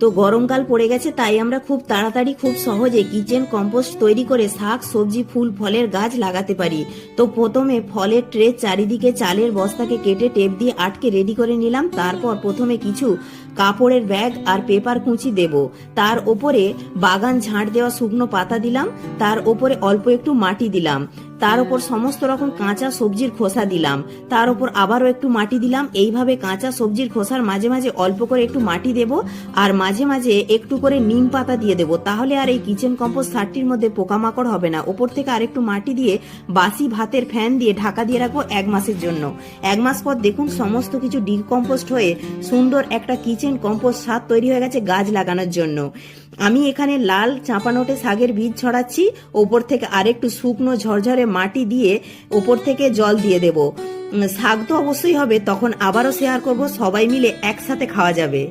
তো গরমকাল পড়ে গেছে, তাই আমরা খুব তাড়াতাড়ি খুব সহজে কিচেন কম্পোস্ট তৈরি করে শাক, সবজি, ফুল, ফলের গাছ লাগাতে পারি। তো প্রথমে ফলের ট্রে চারিদিকে চালের বস্তাকে কেটে টেপ দিয়ে আটকে রেডি করে নিলাম। তারপর প্রথমে কিছু কাপড়ের ব্যাগ আর পেপার কুঁচি দেব। তার ওপরে বাগান ঝাঁট দেওয়া শুকনো পাতা দিলাম। তার ওপরে অল্প একটু মাটি দিলাম। তার উপর সমস্ত রকম কাঁচা সবজির খোসা দিলাম। তার উপর আবারও একটু মাটি দিলাম। এইভাবে কাঁচা সবজির খোসার মাঝে মাঝে অল্প করে একটু মাটি দেব। আর মাঝে মাঝে একটু করে নিম পাতা দিয়ে দেব। তাহলে আর এই কিচেন কম্পোস্ট সারটির মধ্যে পোকামাকড় হবে না। ওপর থেকে আরেকটু মাটি দিয়ে বাসি ভাতের ফ্যান দিয়ে ঢাকা দিয়ে রাখব এক মাসের জন্য। এক মাস পর দেখুন সমস্ত কিছু ডিকম্পোস্ট হয়ে সুন্দর একটা কিচেন কম্পোস্ট সার তৈরি হয়ে গেছে গাছ লাগানোর জন্য। আমি এখানে লাল চাঁপানোটে শাকের বীজ ছড়াচ্ছি। ওপর থেকে আরেকটু শুকনো ঝরঝরে মাটি দিয়ে ওপর থেকে জল দিয়ে দেব। শাক তো অবশ্যই হবে, তখন আবারও শেয়ার করব। সবাই মিলে একসাথে খাওয়া যাবে।